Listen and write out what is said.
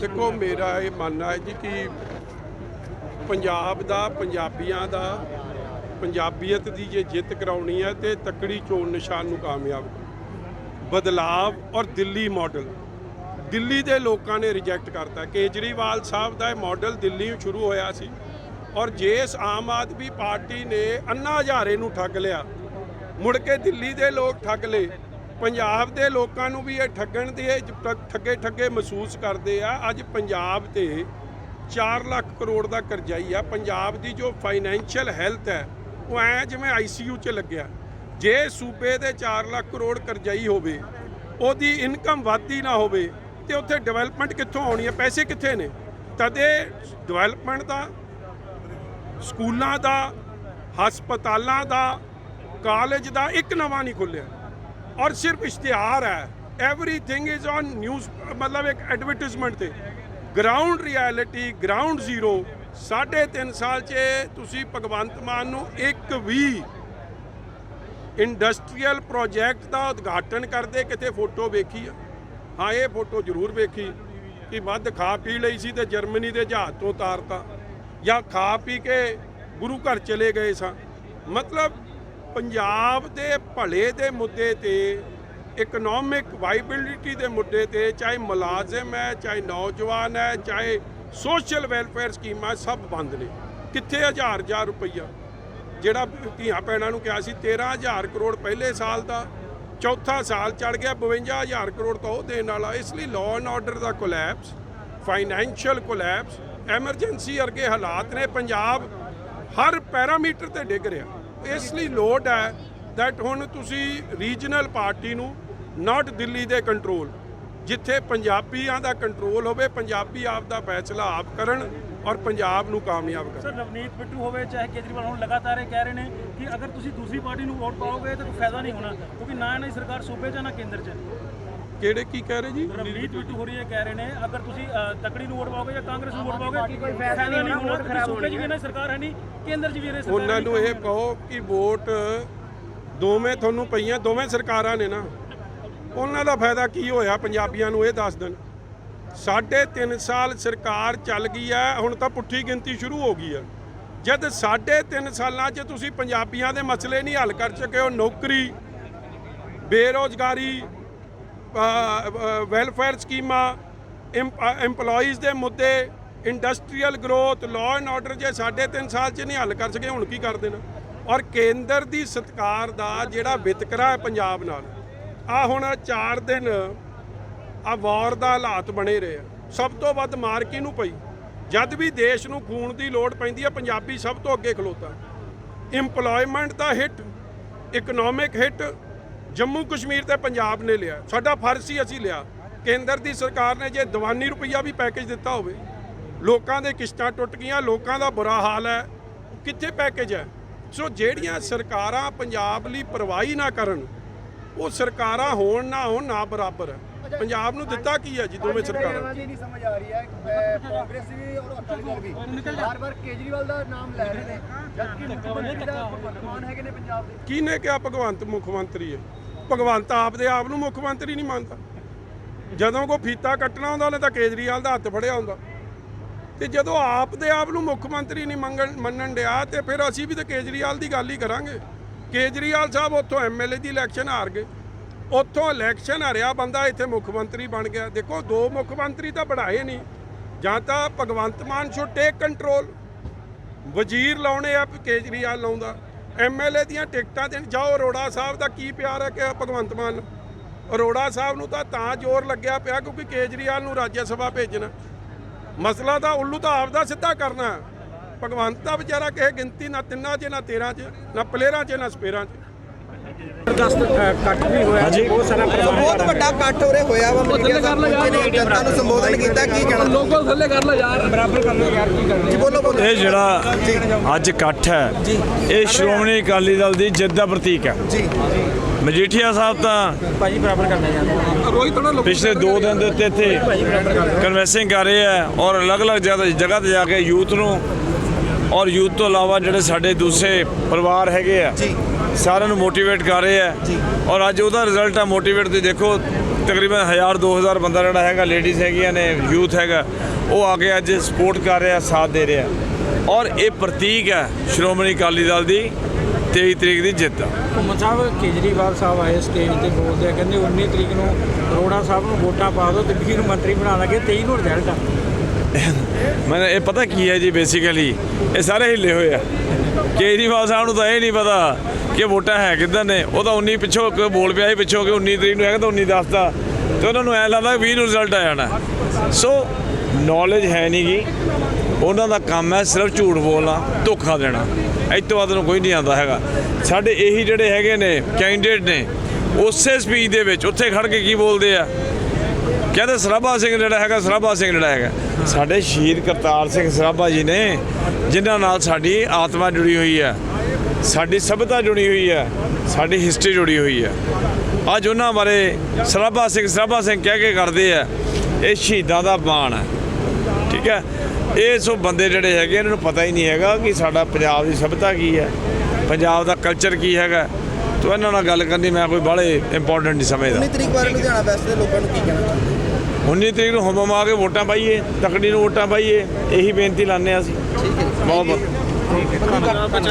ਦੇਖੋ, ਮੇਰਾ ਇਹ ਮੰਨਣਾ ਹੈ ਜੀ ਕਿ ਪੰਜਾਬ ਦਾ, ਪੰਜਾਬੀਆਂ ਦਾ ਪੰਜਾਬੀਅਤ ਦੀ ਜੇ ਜਿੱਤ ਕਰਾਉਣੀ ਹੈ ਤੇ ਤਕੜੀ ਚੋਣ ਨਿਸ਼ਾਨ ਨੂੰ ਕਾਮਯਾਬ ਬਦਲਾਵ ਔਰ ਦਿੱਲੀ ਮਾਡਲ ਦਿੱਲੀ ਦੇ ਲੋਕਾਂ ਨੇ ਰਿਜੈਕਟ ਕਰਤਾ। ਕੇਜਰੀਵਾਲ ਸਾਹਿਬ ਦਾ ਇਹ ਮਾਡਲ ਦਿੱਲੀ ਤੋਂ ਸ਼ੁਰੂ ਹੋਇਆ ਸੀ ਔਰ ਜਿਸ ਆਮ ਆਦਮੀ ਪਾਰਟੀ ਨੇ ਅੰਨਾ ਹਜ਼ਾਰੇ ਨੂੰ ਠੱਗ ਲਿਆ, ਮੁੜ ਕੇ ਦਿੱਲੀ ਦੇ ਲੋਕ ਠੱਗ ਲਏ ਪੰਜਾਬ ਦੇ ਲੋਕਾਂ ਨੂੰ ਵੀ ਇਹ ਠੱਗਣ ਦੇ ਠੱਗੇ ਠੱਗੇ ਮਹਿਸੂਸ ਕਰਦੇ ਆ। ਅੱਜ ਪੰਜਾਬ ਤੇ 4 ਲੱਖ ਕਰੋੜ ਦਾ ਕਰਜ਼ਾਈ ਆ। ਪੰਜਾਬ ਦੀ ਜੋ ਫਾਈਨੈਂਸ਼ੀਅਲ ਹੈਲਥ ਹੈ, ਉਹ ਐ ਜਿਵੇਂ ਆਈਸੀਯੂ 'ਚ ਲੱਗਿਆ। ਜੇ ਸੂਬੇ ਦੇ 4 ਲੱਖ ਕਰੋੜ ਕਰਜ਼ਾਈ ਹੋਵੇ, ਉਹਦੀ ਇਨਕਮ ਵੱਧਦੀ ਨਾ ਹੋਵੇ, ਤੇ ਉੱਥੇ ਡਿਵੈਲਪਮੈਂਟ ਕਿੱਥੋਂ ਆਉਣੀ ਹੈ? ਪੈਸੇ ਕਿੱਥੇ ਨੇ? ਤਦੇ ਡਿਵੈਲਪਮੈਂਟ ਦਾ, ਸਕੂਲਾਂ ਦਾ, ਹਸਪਤਾਲਾਂ ਦਾ, ਕਾਲਜ ਦਾ ਇੱਕ ਨਵਾਂ ਨਹੀਂ ਖੁੱਲਿਆ ਔਰ ਸਿਰਫ ਇਸ਼ਤਿਹਾਰ ਹੈ। ਐਵਰੀਥਿੰਗ ਇਜ਼ ਔਨ ਨਿਊਜ਼ ਮਤਲਬ ਇੱਕ ਐਡਵਰਟਾਈਜ਼ਮੈਂਟ ਤੇ। ਗਰਾਊਂਡ ਰਿਐਲਿਟੀ ਗਰਾਊਂਡ ਜ਼ੀਰੋ ਸਾਢੇ ਤਿੰਨ ਸਾਲ 'ਚ ਤੁਸੀਂ ਭਗਵੰਤ ਮਾਨ ਨੂੰ ਇੱਕ ਵੀ ਇੰਡਸਟਰੀਅਲ ਪ੍ਰੋਜੈਕਟ ਦਾ ਉਦਘਾਟਨ ਕਰਦੇ ਕਿਤੇ ਫੋਟੋ ਵੇਖੀ ਆ? ਹਾਂ, ਇਹ ਫੋਟੋ ਜ਼ਰੂਰ ਵੇਖੀ ਕਿ ਵੱਧ ਖਾ ਪੀ ਲਈ ਸੀ ਤੇ ਜਰਮਨੀ ਦੇ ਜਹਾਜ਼ ਤੋਂ ਉਤਾਰਤਾ। ਜਾਂ ਖਾ ਪੀ ਕੇ ਗੁਰੂ ਘਰ ਚਲੇ ਗਏ ਸਾਂ। ਮਤਲਬ ਪੰਜਾਬ ਦੇ ਭਲੇ ਦੇ ਮੁੱਦੇ ਤੇ ਇਕਨੋਮਿਕ ਵਾਈਬਿਲਿਟੀ ਦੇ ਮੁੱਦੇ ਤੇ, ਚਾਹੇ ਮੁਲਾਜ਼ਮ ਹੈ, ਚਾਹੇ ਨੌਜਵਾਨ ਹੈ, ਚਾਹੇ ਸੋਸ਼ਲ ਵੈਲਫੇਅਰ ਸਕੀਮਾਂ ਸਭ ਬੰਦ ਨੇ। ਕਿੱਥੇ ਹਜ਼ਾਰ ਹਜ਼ਾਰ ਰੁਪਈਆ? ਜਿਹੜਾ ਧੀਆਂ ਭੈਣਾਂ ਨੂੰ ਕਿਹਾ ਸੀ 13000 ਕਰੋੜ ਪਹਿਲੇ ਸਾਲ ਦਾ, ਚੌਥਾ ਸਾਲ ਚੜ ਗਿਆ 52000 ਕਰੋੜ ਤਾਂ ਉਹ ਦੇਣ ਵਾਲਾ। ਇਸ ਲਈ ਲਾਅ ਐਂਡ ਆਰਡਰ ਦਾ ਕੋਲੈਪਸ ਫਾਈਨੈਂਸ਼ੀਅਲ ਕੋਲੈਪਸ ਐਮਰਜੈਂਸੀ ਵਰਗੇ ਹਾਲਾਤ ਨੇ। ਪੰਜਾਬ ਹਰ ਪੈਰਾਮੀਟਰ ਤੇ ਡਿੱਗ ਰਿਹਾ। ਇਸ ਲਈ ਲੋੜ ਹੈ ਦੈਟ ਹੁਣ ਤੁਸੀਂ ਰੀਜਨਲ ਪਾਰਟੀ ਨੂੰ ਨਾਟ ਦਿੱਲੀ ਦੇ ਕੰਟਰੋਲ ਜਿੱਥੇ ਪੰਜਾਬੀਆਂ ਦਾ ਕੰਟਰੋਲ ਹੋਵੇ, ਪੰਜਾਬੀ ਆਪ ਦਾ ਫੈਸਲਾ ਆਪ ਕਰਨ ਔਰ ਪੰਜਾਬ ਨੂੰ ਕਾਮਯਾਬ ਕਰਨ। ਸਰ, ਨਵਨੀਤ ਬਿੱਟੂ ਹੋਵੇ, ਚਾਹੇ ਕੇਜਰੀਵਾਲ ਹੁਣ ਲਗਾਤਾਰ ਇਹ ਕਹਿ ਰਹੇ ਨੇ ਕਿ ਅਗਰ ਤੁਸੀਂ ਦੂਸਰੀ ਪਾਰਟੀ ਨੂੰ ਵੋਟ ਪਾਓਗੇ ਤਾਂ ਕੋਈ ਫਾਇਦਾ ਨਹੀਂ ਹੋਣਾ, ਕਿਉਂਕਿ ਨਾ ਇਹਨਾਂ ਦੀ ਸਰਕਾਰ ਸੂਬੇ 'ਚ ਨਾ ਕੇਂਦਰ 'ਚ ਕਿਹੜੇ ਕੀ ਕਹਿ ਰਹੇ ਜੀ? ਨਵਨੀਤ ਬਿੱਟੂ ਹੋਰੀ ਇਹ ਕਹਿ ਰਹੇ ਨੇ ਅਗਰ ਤੁਸੀਂ ਤਕੜੀ ਨੂੰ ਵੋਟ ਪਾਓਗੇ ਜਾਂ ਕਾਂਗਰਸ ਨੂੰ ਵੋਟ ਪਾਓਗੇ ਕੋਈ ਫਾਇਦਾ ਨਹੀਂ ਹੋਣਾ ਸੂਬੇ 'ਚ ਵੀ ਇਹਨਾਂ ਸਰਕਾਰ ਹੈ ਨਹੀਂ ਕੇਂਦਰ 'ਚ ਵੀ ਇਹਨਾਂ ਸਰਕਾਰ ਉਹਨਾਂ ਨੂੰ ਇਹ ਕਹੋ ਕਿ ਵੋਟ ਦੋਵੇਂ ਤੁਹਾਨੂੰ ਪਈਆਂ ਦੋਵੇਂ ਸਰਕਾਰਾਂ ਨੇ ਨਾ। ਉਹਨਾਂ ਦਾ ਫਾਇਦਾ ਕੀ ਹੋਇਆ ਪੰਜਾਬੀਆਂ ਨੂੰ ਇਹ ਦੱਸ ਦੇਣ। ਸਾਢੇ ਤਿੰਨ ਸਾਲ ਸਰਕਾਰ ਚੱਲ ਗਈ ਹੈ ਹੁਣ ਤਾਂ ਪੁੱਠੀ ਗਿਣਤੀ ਸ਼ੁਰੂ ਹੋ ਗਈ ਹੈ ਜਦ ਸਾਢੇ ਤਿੰਨ ਸਾਲਾਂ 'ਚ ਤੁਸੀਂ ਪੰਜਾਬੀਆਂ ਦੇ ਮਸਲੇ ਨਹੀਂ ਹੱਲ ਕਰ ਸਕੇ ਹੋ ਨੌਕਰੀ ਬੇਰੋਜ਼ਗਾਰੀ ਵੈਲਫੇਅਰ ਸਕੀਮਾਂ EMPLOYEES ਦੇ ਮੁੱਦੇ industrial growth law and order ਜੇ ਸਾਢੇ ਤਿੰਨ ਸਾਲ 'ਚ ਨਹੀਂ ਹੱਲ ਕਰ ਸਕੇ, ਹੁਣ ਕੀ ਕਰ ਦੇਣਾ? ਔਰ ਕੇਂਦਰ ਦੀ ਸਰਕਾਰ ਦਾ ਜਿਹੜਾ ਵਿਤਕਰਾ ਹੈ ਪੰਜਾਬ ਨਾਲ ਆ ਹੁਣ 4 ਦਿਨ ਆ ਵਾਰ ਦਾ ਹਾਲਾਤ ਬਣੇ ਰਹੇ ਆ। ਸਭ ਤੋਂ ਵੱਧ ਮਾਰ ਕਿਹਨੂੰ ਪਈ? ਜਦ ਵੀ ਦੇਸ਼ ਨੂੰ ਖੂਨ ਦੀ ਲੋੜ ਪੈਂਦੀ ਹੈ ਪੰਜਾਬੀ ਸਭ ਤੋਂ ਅੱਗੇ ਖਲੋਤਾ। ਇੰਪਲੋਇਮੈਂਟ ਦਾ hit economic hit Jammu Kashmir ਤੇ ਪੰਜਾਬ ਨੇ ਲਿਆ। ਸਾਡਾ ਫਰਜ਼ ਸੀ ਅਸੀਂ ਲਿਆ। ਕੇਂਦਰ ਦੀ ਸਰਕਾਰ ਨੇ ਜੇ ਦੀਵਾਨੀ ਰੁਪਈਆ ਵੀ ਪੈਕੇਜ ਦਿੱਤਾ ਹੋਵੇ ਲੋਕਾਂ ਦੇ ਕਿਸ਼ਤਾਂ ਟੁੱਟ ਗਈਆਂ ਲੋਕਾਂ ਦਾ ਬੁਰਾ ਹਾਲ ਹੈ। ਕਿੱਥੇ ਪੈਕੇਜ ਹੈ? ਸੋ ਜਿਹੜੀਆਂ ਸਰਕਾਰਾਂ ਪੰਜਾਬ ਲਈ ਪਰਵਾਹੀ ਨਾ ਕਰਨ ਉਹ ਸਰਕਾਰਾਂ ਹੋਣ ਨਾ ਹੋਣ ਨਾ ਬਰਾਬਰ ਹੈ। ਪੰਜਾਬ ਨੂੰ ਦਿੱਤਾ ਕੀ ਹੈ ਜੀ ਦੋਵੇਂ ਸਰਕਾਰਾਂ? ਜੀ ਨਹੀਂ ਸਮਝ ਆ ਰਹੀ ਹੈ। ਕਾਂਗਰਸ ਵੀ ਔਰ ਅਕਾਲੀ ਦਲ ਵੀ। ਬਾਰ ਬਾਰ ਕੇਜਰੀਵਾਲ ਦਾ ਨਾਮ ਲੈ ਰਹੇ ਨੇ। ਜਦਕਿ ਮੁੱਖ ਮੰਤਰੀ ਦਾ ਭਗਵੰਤ ਮਾਨ ਹੈਗੇ ਨੇ ਪੰਜਾਬ ਦੇ। ਕਿਹਨੇ ਕਿਹਾ ਭਗਵੰਤ ਮੁੱਖ ਮੰਤਰੀ ਹੈ? ਭਗਵੰਤ ਆਪ ਦੇ ਆਪ ਨੂੰ ਮੁੱਖ ਮੰਤਰੀ ਨਹੀਂ ਮੰਨਦਾ। ਜਦੋਂ ਕੋ ਫੀਤਾ ਕੱਟਣਾ ਹੁੰਦਾ, ਉਹਨੇ ਤਾਂ ਕੇਜਰੀਵਾਲ ਦਾ ਹੱਥ ਫੜਿਆ ਹੁੰਦਾ। ਤੇ ਜਦੋਂ ਆਪ ਦੇ ਆਪ ਨੂੰ ਮੁੱਖ ਮੰਤਰੀ ਨਹੀਂ ਮੰਗਣ, ਮੰਨਣ ਡਿਆ, ਤੇ ਫਿਰ ਅਸੀਂ ਵੀ ਤਾਂ ਕੇਜਰੀਵਾਲ ਦੀ ਗੱਲ ਹੀ ਕਰਾਂਗੇ। ਕੇਜਰੀਵਾਲ ਸਾਹਿਬ ਉੱਥੋਂ ਐਮਐਲਏ ਦੀ ਇਲੈਕਸ਼ਨ ਹਾਰ ਗਏ। ਉੱਥੋਂ ਇਲੈਕਸ਼ਨ ਹਰਿਆ ਬੰਦਾ ਇੱਥੇ ਮੁੱਖ ਮੰਤਰੀ ਬਣ ਗਿਆ। ਦੇਖੋ, ਦੋ ਮੁੱਖ ਮੰਤਰੀ ਤਾਂ ਬਣਾਏ ਨਹੀਂ। ਜਾਂ ਤਾਂ Bhagwant Mann should take control ਵਜ਼ੀਰ ਲਾਉਣੇ ਆ, ਕੇਜਰੀਵਾਲ ਲਾਉਂਦਾ। ਐਮਐਲਏ ਦੀਆਂ ਟਿਕਟਾਂ ਦੇਣ। ਜਾਓ, ਅਰੋੜਾ ਸਾਹਿਬ ਦਾ ਕੀ ਪਿਆਰ ਹੈ ਕਿ ਭਗਵੰਤ ਮਾਨ? ਨੂੰ? ਅਰੋੜਾ ਸਾਹਿਬ ਨੂੰ ਤਾਂ ਤਾਂ ਜ਼ੋਰ ਲੱਗਿਆ ਪਿਆ ਕਿਉਂਕਿ ਕੇਜਰੀਵਾਲ ਨੂੰ ਰਾਜ ਸਭਾ ਭੇਜਣਾ। ਮਸਲਾ ਤਾਂ ਉੱਲੂ ਤਾਂ ਆਪਦਾ ਸਿੱਧਾ ਕਰਨਾ। ਭਗਵੰਤ ਦਾ ਵਿਚਾਰਾ ਕਿਸੇ ਗਿਣਤੀ ਨਾ ਤਿੰਨਾਂ 'ਚ, ਨਾ 13 'ਚ, ਨਾ ਪਲੇਰਾਂ 'ਚ, ਨਾ ਸਪੇਰਾਂ 'ਚ। ਬਹੁਤ ਵੱਡਾ ਇਕੱਠ ਉਰੇ ਹੋਇਆ ਵਾ ਮੀਡੀਆ ਸਾਹਿਬ ਨੇ ਜਨਤਾ ਨੂੰ ਸੰਬੋਧਨ ਕੀਤਾ ਕੀ ਕਹਿਣਾ? ਲੋਕਲ ਥੱਲੇ ਕਰ ਲੈ ਯਾਰ। ਬਰਾਬਰ ਕਰ ਲੋ ਯਾਰ ਕੀ ਕਰਨਾ? ਜੀ ਬੋਲੋ ਬੋਲੋ। ਇਹ ਜਿਹੜਾ ਅੱਜ ਇਕੱਠ ਹੈ ਇਹ ਸ਼੍ਰੋਮਣੀ ਅਕਾਲੀ ਦਲ ਦੀ ਜਿੱਤ ਦਾ ਪ੍ਰਤੀਕ ਹੈ। ਜੀ। ਮਜੀਠੀਆ ਸਾਹਿਬ ਤਾਂ ਭਾਜੀ ਬਰਾਬਰ ਕਰਨਾ ਯਾਰ। ਰੋਹਿਤ ਥੋੜਾ ਪਿਛਲੇ 2 ਦਿਨ ਦੇ ਉੱਤੇ ਇੱਥੇ ਕਨਵੈਂਸਿੰਗ ਕਰ ਰਹੇ ਆ ਔਰ ਅਲੱਗ-ਅਲੱਗ ਜਗ੍ਹਾ ਤੇ ਜਾ ਕੇ ਯੂਥ ਨੂੰ ਔਰ ਯੂਥ ਤੋਂ ਇਲਾਵਾ ਜਿਹੜੇ ਸਾਡੇ ਦੂਸਰੇ ਪਰਿਵਾਰ ਹੈਗੇ ਆ ਜੀ। ਸਾਰਿਆਂ ਨੂੰ ਮੋਟੀਵੇਟ ਕਰ ਰਹੇ ਆ। ਜੀ। ਔਰ ਅੱਜ ਉਹਦਾ ਰਿਜ਼ਲਟ ਆ ਮੋਟੀਵੇਟ ਤੁਸੀਂ ਦੇਖੋ ਤਕਰੀਬਨ 1000 2000 ਬੰਦਾ ਜਿਹੜਾ ਹੈਗਾ ਲੇਡੀਜ਼ ਹੈਗੀਆਂ ਨੇ ਯੂਥ ਹੈਗਾ ਉਹ ਆ ਕੇ ਅੱਜ ਸਪੋਰਟ ਕਰ ਰਿਹਾ ਸਾਥ ਦੇ ਰਿਹਾ। ਔਰ ਇਹ ਪ੍ਰਤੀਕ ਹੈ ਸ਼੍ਰੋਮਣੀ ਅਕਾਲੀ ਦਲ ਦੀ 23 ਤਰੀਕ ਦੀ ਜਿੱਤ ਦਾ ਘੁੰਮਣ ਸਾਹਿਬ ਕੇਜਰੀਵਾਲ ਸਾਹਿਬ ਆਏ ਸਟੇਜ ਤੇ ਬੋਲਦੇ ਆ ਕਹਿੰਦੇ 19 ਤਰੀਕ ਨੂੰ ਅਰੋੜਾ ਸਾਹਿਬ ਨੂੰ ਵੋਟਾਂ ਪਾ ਦਿਓ ਤੇ 20 ਨੂੰ ਮੰਤਰੀ ਬਣਾ ਲਾਂਗੇ 23 ਨੂੰ ਰਿਜ਼ਲਟ ਆ। ਮੈਨੂੰ ਇਹ ਪਤਾ ਕੀ ਹੈ ਜੀ ਬੇਸਿਕਲੀ ਇਹ ਸਾਰੇ ਹਿੱਲੇ ਹੋਏ ਆ। ਕੇਜਰੀਵਾਲ ਸਾਹਿਬ ਨੂੰ ਤਾਂ ਇਹ ਨਹੀਂ ਪਤਾ ਕਿ ਵੋਟਾਂ ਹੈ ਕਿੱਦਾਂ ਨੇ। ਉਹ ਤਾਂ 19 ਪਿੱਛੋਂ ਕੋਈ ਬੋਲ ਪਿਆ ਸੀ ਪਿੱਛੋਂ ਕਿ 19 ਤਰੀਕ ਨੂੰ ਹੈਗਾ ਤਾਂ 19 ਦੱਸਦਾ ਤੇ ਉਹਨਾਂ ਨੂੰ ਐ ਲੱਗਦਾ 20 ਨੂੰ ਰਿਜ਼ਲਟ ਆ ਜਾਣਾ। ਸੋ ਨੌਲੇਜ ਹੈ ਨਹੀਂ ਗੀ। ਉਹਨਾਂ ਦਾ ਕੰਮ ਹੈ ਸਿਰਫ ਝੂਠ ਬੋਲਣਾ, ਧੋਖਾ ਦੇਣਾ। ਇਹ ਤੋਂ ਬਾਅਦ ਨੂੰ ਕੋਈ ਨਹੀਂ ਆਉਂਦਾ ਹੈਗਾ। ਸਾਡੇ ਇਹੀ ਜਿਹੜੇ ਹੈਗੇ ਨੇ ਕੈਂਡੀਡੇਟ ਨੇ, ਉਸੇ ਸਪੀਚ ਦੇ ਵਿੱਚ ਉੱਥੇ ਖੜ ਕੇ ਕੀ ਬੋਲਦੇ ਆ? ਕਹਿੰਦੇ ਸਰਾਭਾ ਸਿੰਘ ਜਿਹੜਾ ਹੈਗਾ, ਸਰਾਭਾ ਸਿੰਘ ਜਿਹੜਾ ਹੈਗਾ। ਸਾਡੇ ਸ਼ਹੀਦ ਕਰਤਾਰ ਸਿੰਘ ਸਰਾਭਾ ਜੀ ਨੇ, ਜਿਨ੍ਹਾਂ ਨਾਲ ਸਾਡੀ ਆਤਮਾ ਜੁੜੀ ਹੋਈ ਹੈ, ਸਾਡੀ ਸਭਿਅਤਾ ਜੁੜੀ ਹੋਈ ਹੈ, ਸਾਡੀ ਹਿਸਟਰੀ ਜੁੜੀ ਹੋਈ ਹੈ। ਅੱਜ ਉਹਨਾਂ ਬਾਰੇ ਸਰਾਭਾ ਸਿੰਘ ਸਰਾਭਾ ਸਿੰਘ ਕਹਿ ਕੇ ਕਰਦੇ ਆ, ਇਹ ਸ਼ਹੀਦਾਂ ਦਾ ਮਾਣ ਹੈ। ਠੀਕ ਹੈ? ਇਹ ਸੋ ਬੰਦੇ ਜਿਹੜੇ ਹੈਗੇ, ਇਹਨਾਂ ਨੂੰ ਪਤਾ ਹੀ ਨਹੀਂ ਹੈਗਾ ਕਿ ਸਾਡਾ ਪੰਜਾਬ ਦੀ ਸਭਿਅਤਾ ਕੀ ਹੈ, ਪੰਜਾਬ ਦਾ ਕਲਚਰ ਕੀ ਹੈਗਾ। ਤੋ ਇਹਨਾਂ ਨਾਲ ਗੱਲ ਕਰਨੀ, ਮੈਂ ਕੋਈ ਬਾਹਲੇ ਇੰਪੋਰਟੈਂਟ ਨਹੀਂ ਸਮਝਦਾ। 19 ਤਰੀਕ ਬਾਰੇ ਲੁਧਿਆਣਾ ਵੈਸਟ ਦੇ ਲੋਕਾਂ ਨੂੰ ਕੀ ਕਹਿਣਾ ਚਾਹੁੰਦੇ 19 ਤਰੀਕ ਨੂੰ ਹਮਮ ਆ ਕੇ ਵੋਟਾਂ ਪਾਈਏ ਤਕੜੀ ਨੂੰ ਵੋਟਾਂ ਪਾਈਏ ਇਹੀ ਬੇਨਤੀ ਲਾਣੇ ਆ ਅਸੀਂ। ਠੀਕ ਹੈ ਬਹੁਤ ਬਹੁਤ।